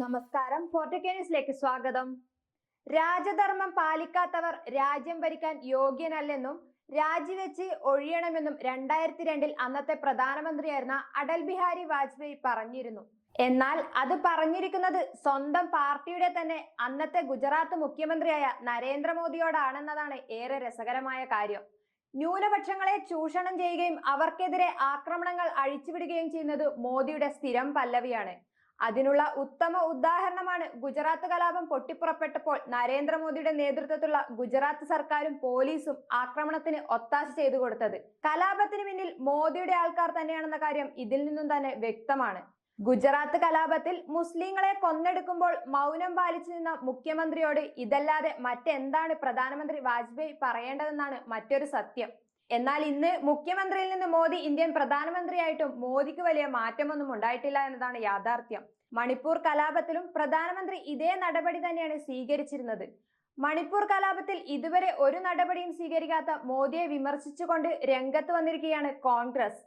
നമസ്കാരം. ഫോർട്ടുകെ സ്വാഗതം. രാജധർമ്മം പാലിക്കാത്തവർ രാജ്യം ഭരിക്കാൻ യോഗ്യനല്ലെന്നും രാജിവെച്ച് ഒഴിയണമെന്നും രണ്ടായിരത്തി രണ്ടിൽ അന്നത്തെ പ്രധാനമന്ത്രിയായിരുന്ന അടൽ ബിഹാരി വാജ്പേയി പറഞ്ഞിരുന്നു. എന്നാൽ അത് പറഞ്ഞിരിക്കുന്നത് സ്വന്തം പാർട്ടിയുടെ തന്നെ അന്നത്തെ ഗുജറാത്ത് മുഖ്യമന്ത്രിയായ നരേന്ദ്രമോദിയോടാണെന്നതാണ് ഏറെ രസകരമായ കാര്യം. ന്യൂനപക്ഷങ്ങളെ ചൂഷണം ചെയ്യുകയും അവർക്കെതിരെ ആക്രമണങ്ങൾ അഴിച്ചുവിടുകയും ചെയ്യുന്നത് മോദിയുടെ സ്ഥിരം പല്ലവിയാണ്. അതിനുള്ള ഉത്തമ ഉദാഹരണമാണ് ഗുജറാത്ത് കലാപം പൊട്ടിപ്പുറപ്പെട്ടപ്പോൾ നരേന്ദ്രമോദിയുടെ നേതൃത്വത്തിലുള്ള ഗുജറാത്ത് സർക്കാരും പോലീസും ആക്രമണത്തിന് ഒത്താശ ചെയ്തു കൊടുത്തത്. കലാപത്തിന് പിന്നിൽ മോദിയുടെ ആൾക്കാർ തന്നെയാണെന്ന കാര്യം ഇതിൽ നിന്നും തന്നെ വ്യക്തമാണ്. ഗുജറാത്ത് കലാപത്തിൽ മുസ്ലിങ്ങളെ കൊന്നെടുക്കുമ്പോൾ മൗനം പാലിച്ചു നിന്ന മുഖ്യമന്ത്രിയോട് ഇതല്ലാതെ മറ്റെന്താണ് പ്രധാനമന്ത്രി വാജ്പേയി പറയേണ്ടതെന്നാണ് മറ്റൊരു സത്യം. എന്നാൽ ഇന്ന് മുഖ്യമന്ത്രിയിൽ നിന്ന് മോദി ഇന്ത്യൻ പ്രധാനമന്ത്രിയായിട്ടും മോദിക്ക് വലിയ മാറ്റമൊന്നും ഉണ്ടായിട്ടില്ല എന്നതാണ് യാഥാർത്ഥ്യം. മണിപ്പൂർ കലാപത്തിലും പ്രധാനമന്ത്രി ഇതേ നടപടി തന്നെയാണ് സ്വീകരിച്ചിരുന്നത്. മണിപ്പൂർ കലാപത്തിൽ ഇതുവരെ ഒരു നടപടിയും സ്വീകരിക്കാത്ത മോദിയെ വിമർശിച്ചുകൊണ്ട് രംഗത്ത് വന്നിരിക്കുകയാണ് കോൺഗ്രസ്.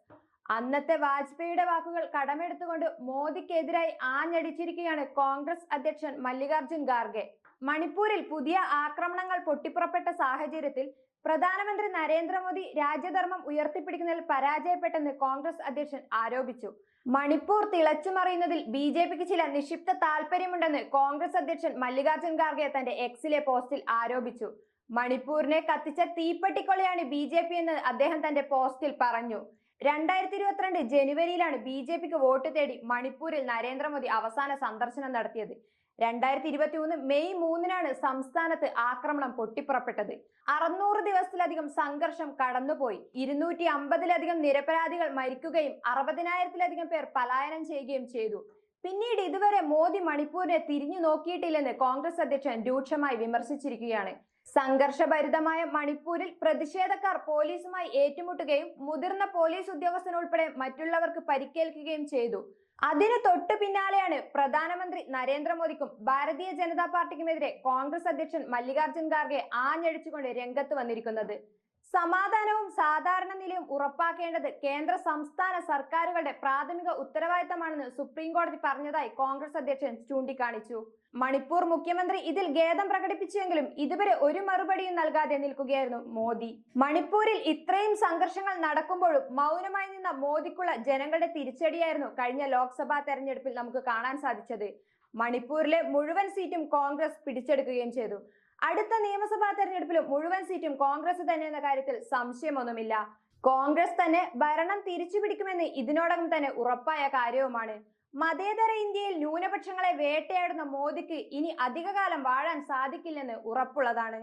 അന്നത്തെ വാജ്പേയിയുടെ വാക്കുകൾ കടമെടുത്തുകൊണ്ട് മോദിക്കെതിരായി ആഞ്ഞടിച്ചിരിക്കുകയാണ് കോൺഗ്രസ് അധ്യക്ഷൻ മല്ലികാർജുൻ ഖാർഗെ. മണിപ്പൂരിൽ പുതിയ ആക്രമണങ്ങൾ പൊട്ടിപ്പുറപ്പെട്ട സാഹചര്യത്തിൽ പ്രധാനമന്ത്രി നരേന്ദ്രമോദി രാജ്യധർമ്മം ഉയർത്തിപ്പിടിക്കുന്നതിൽ പരാജയപ്പെട്ടെന്ന് കോൺഗ്രസ് അധ്യക്ഷൻ ആരോപിച്ചു. മണിപ്പൂർ തിളച്ചുമറിയുന്നതിൽ ബി ജെ പിക്ക് ചില നിക്ഷിപ്ത താല്പര്യമുണ്ടെന്ന് കോൺഗ്രസ് അധ്യക്ഷൻ മല്ലികാർജുൻ ഖാർഗെ തന്റെ എക്സിലെ പോസ്റ്റിൽ ആരോപിച്ചു. മണിപ്പൂരിനെ കത്തിച്ച തീപ്പെട്ടിക്കൊള്ളയാണ് ബി ജെ പി എന്ന് അദ്ദേഹം തന്റെ പോസ്റ്റിൽ പറഞ്ഞു. രണ്ടായിരത്തി ഇരുപത്തിരണ്ട് ജനുവരിയിലാണ് ബി ജെ പിക്ക് വോട്ട് തേടി മണിപ്പൂരിൽ നരേന്ദ്രമോദി അവസാന സന്ദർശനം നടത്തിയത്. രണ്ടായിരത്തി ഇരുപത്തി മൂന്ന് മെയ് മൂന്നിനാണ് സംസ്ഥാനത്ത് ആക്രമണം പൊട്ടിപ്പുറപ്പെട്ടത്. അറുന്നൂറ് ദിവസത്തിലധികം സംഘർഷം കടന്നുപോയി. ഇരുന്നൂറ്റി അമ്പതിലധികം നിരപരാധികൾ മരിക്കുകയും അറുപതിനായിരത്തിലധികം പേർ പലായനം ചെയ്യുകയും ചെയ്തു. പിന്നീട് ഇതുവരെ മോദി മണിപ്പൂരിനെ തിരിഞ്ഞു നോക്കിയിട്ടില്ലെന്ന് കോൺഗ്രസ് അധ്യക്ഷൻ രൂക്ഷമായി വിമർശിച്ചിരിക്കുകയാണ്. സംഘർഷഭരിതമായ മണിപ്പൂരിൽ പ്രതിഷേധക്കാർ പോലീസുമായി ഏറ്റുമുട്ടുകയും മുതിർന്ന പോലീസ് ഉദ്യോഗസ്ഥൻ ഉൾപ്പെടെ മറ്റുള്ളവർക്ക് പരിക്കേൽക്കുകയും ചെയ്തു. അതിന് തൊട്ടു പിന്നാലെയാണ് പ്രധാനമന്ത്രി നരേന്ദ്രമോദിക്കും ഭാരതീയ ജനതാ പാർട്ടിക്കുമെതിരെ കോൺഗ്രസ് അധ്യക്ഷൻ മല്ലികാർജുൻ ഖാർഗെ ആഞ്ഞടിച്ചുകൊണ്ട് രംഗത്ത് വന്നിരിക്കുന്നത്. സമാധാനവും സാധാരണ നിലയും ഉറപ്പാക്കേണ്ടത് കേന്ദ്ര സംസ്ഥാന സർക്കാരുകളുടെ പ്രാഥമിക ഉത്തരവാദിത്തമാണെന്ന് സുപ്രീം കോടതി പറഞ്ഞതായി കോൺഗ്രസ് അധ്യക്ഷൻ ചൂണ്ടിക്കാണിച്ചു. മണിപ്പൂർ മുഖ്യമന്ത്രി ഇതിൽ ഖേദം പ്രകടിപ്പിച്ചുവെങ്കിലും ഇതുവരെ ഒരു മറുപടിയും നൽകാതെ നിൽക്കുകയായിരുന്നു മോദി. മണിപ്പൂരിൽ ഇത്രയും സംഘർഷങ്ങൾ നടക്കുമ്പോഴും മൗനമായി നിന്ന മോദിക്കുള്ള ജനങ്ങളുടെ തിരിച്ചടിയായിരുന്നു കഴിഞ്ഞ ലോക്സഭാ തെരഞ്ഞെടുപ്പിൽ നമുക്ക് കാണാൻ സാധിച്ചത്. മണിപ്പൂരിലെ മുഴുവൻ സീറ്റും കോൺഗ്രസ് പിടിച്ചെടുക്കുകയും ചെയ്തു. അടുത്ത നിയമസഭാ തെരഞ്ഞെടുപ്പിലും മുഴുവൻ സീറ്റും കോൺഗ്രസ് തന്നെ എന്ന കാര്യത്തിൽ സംശയമൊന്നുമില്ല. കോൺഗ്രസ് തന്നെ ഭരണം തിരിച്ചു പിടിക്കുമെന്ന് ഇതിനോടകം തന്നെ ഉറപ്പായ കാര്യവുമാണ്. മതേതര ഇന്ത്യയിൽ ന്യൂനപക്ഷങ്ങളെ വേട്ടയാടുന്ന മോദിക്ക് ഇനി അധികകാലം വാഴാൻ സാധിക്കില്ലെന്ന് ഉറപ്പുള്ളതാണ്.